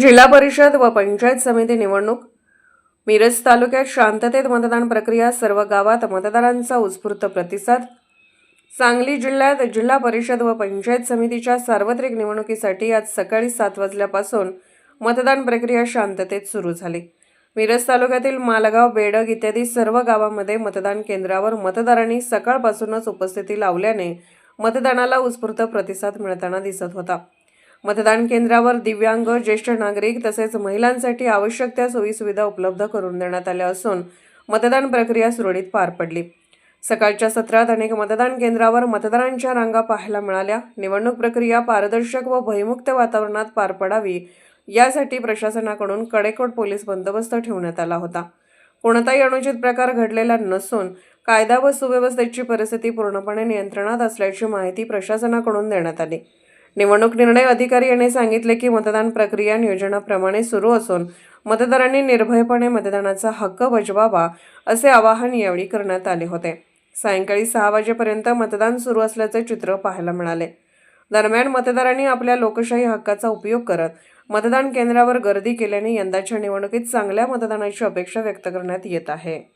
जिल्हा परिषद व पंचायत समिती निवडणूक. मिरज तालुक्यात शांततेत मतदान प्रक्रिया सर्व गावात मतदारांचा उत्स्फूर्त प्रतिसाद. सांगली जिल्ह्यात जिल्हा परिषद व पंचायत समितीच्या सार्वत्रिक निवडणुकीसाठी आज सकाळी सात वाजल्यापासून मतदान प्रक्रिया शांततेत सुरू झाली. मिरज तालुक्यातील मालगाव बेडग इत्यादी सर्व गावांमध्ये मतदान केंद्रावर मतदारांनी सकाळपासूनच उपस्थिती लावल्याने मतदानाला उत्स्फूर्त प्रतिसाद मिळताना दिसत होता. मतदान केंद्रावर दिव्यांग ज्येष्ठ नागरिक तसेच महिलांसाठी आवश्यक त्या सोयीसुविधा उपलब्ध करून देण्यात आल्या असून मतदान प्रक्रिया सुरळीत पार पडली. सकाळच्या सत्रात अनेक मतदान केंद्रावर मतदारांच्या रांगा पाहायला मिळाल्या. निवडणूक प्रक्रिया पारदर्शक व भयमुक्त वातावरणात पार पडावी यासाठी प्रशासनाकडून कडेकोट पोलीस बंदोबस्त ठेवण्यात आला होता. कोणताही अनुचित प्रकार घडलेला नसून कायदा व सुव्यवस्थेची परिस्थिती पूर्णपणे नियंत्रणात असल्याची माहिती प्रशासनाकडून देण्यात आली. निवडणूक निर्णय अधिकारी यांनी सांगितले की मतदान प्रक्रिया नियोजनाप्रमाणे सुरू असून मतदारांनी निर्भयपणे मतदानाचा हक्क बजवावा असे आवाहन यावेळी करण्यात आले होते. सायंकाळी सहा वाजेपर्यंत मतदान सुरू असल्याचे चित्र पाहायला मिळाले. दरम्यान मतदारांनी आपल्या लोकशाही हक्काचा उपयोग करत मतदान केंद्रावर गर्दी केल्याने यंदाच्या निवडणुकीत चांगल्या मतदानाची अपेक्षा व्यक्त करण्यात येत आहे.